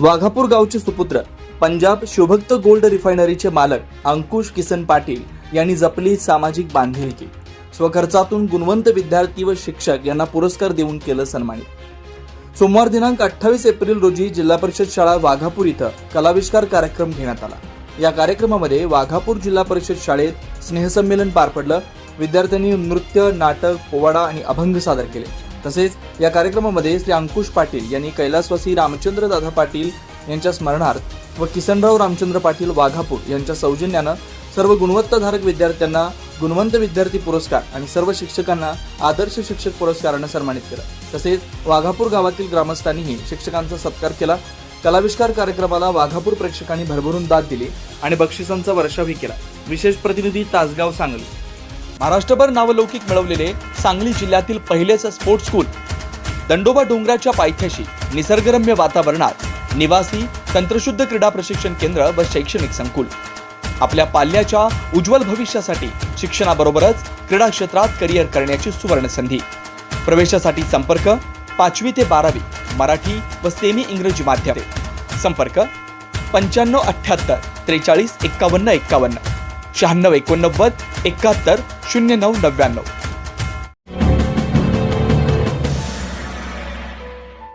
वाघापूर गावचे सुपुत्र पंजाब शुभक्त गोल्ड रिफायनरीचे मालक अंकुश किसन पाटील यांनी जपली सामाजिक बांधिलकी. स्वखर्चातून गुणवंत विद्यार्थी व शिक्षक यांना पुरस्कार देऊन केलं सन्मानित. सोमवार दिनांक अठ्ठावीस एप्रिल रोजी जिल्हा परिषद शाळा वाघापूर इथं कलाविष्कार कार्यक्रम घेण्यात आला. या कार्यक्रमामध्ये वाघापूर जिल्हा परिषद शाळेत स्नेहसंमेलन पार पडलं. विद्यार्थ्यांनी नृत्य नाटक पोवाडा आणि अभंग सादर केले. तसेच या कार्यक्रमामध्ये श्री अंकुश पाटील यांनी कैलासवासी रामचंद्र दादा पाटील यांच्या स्मरणार्थ व किसनराव रामचंद्र पाटील वाघापूर यांच्या सौजन्यानं सर्व गुणवत्ताधारक विद्यार्थ्यांना गुणवंत विद्यार्थी पुरस्कार आणि सर्व शिक्षकांना आदर्श शिक्षक पुरस्कारानं सन्मानित केलं. तसेच वाघापूर गावातील ग्रामस्थांनीही शिक्षकांचा सत्कार केला. कलाविष्कार कार्यक्रमाला वाघापूर प्रेक्षकांनी भरभरून दाद दिली आणि बक्षिसांचा वर्षावही केला. विशेष प्रतिनिधी तासगाव सांगली. महाराष्ट्रभर नावलौकिक मिळवलेले सांगली जिल्ह्यातील पहिलेच स्पोर्ट्स स्कूल दंडोबा डोंगराच्या पायथ्याशी निसर्गरम्य वातावरणात निवासी तंत्रशुद्ध क्रीडा प्रशिक्षण केंद्र व शैक्षणिक संकुल. आपल्या पाल्याच्या उज्ज्वल भविष्यासाठी शिक्षणाबरोबरच क्रीडा क्षेत्रात करिअर करण्याची सुवर्ण संधी. प्रवेशासाठी संपर्क पाचवी ते बारावी मराठी व सेमी इंग्रजी माध्यम. संपर्क पंच्याण्णव अठ्ठ्याहत्तर त्रेचाळीस एक्कावन्न एक्कावन्न शहाण्णव एकोणनव्वद एकाहत्तर शून्य नऊ नव्याण्णव.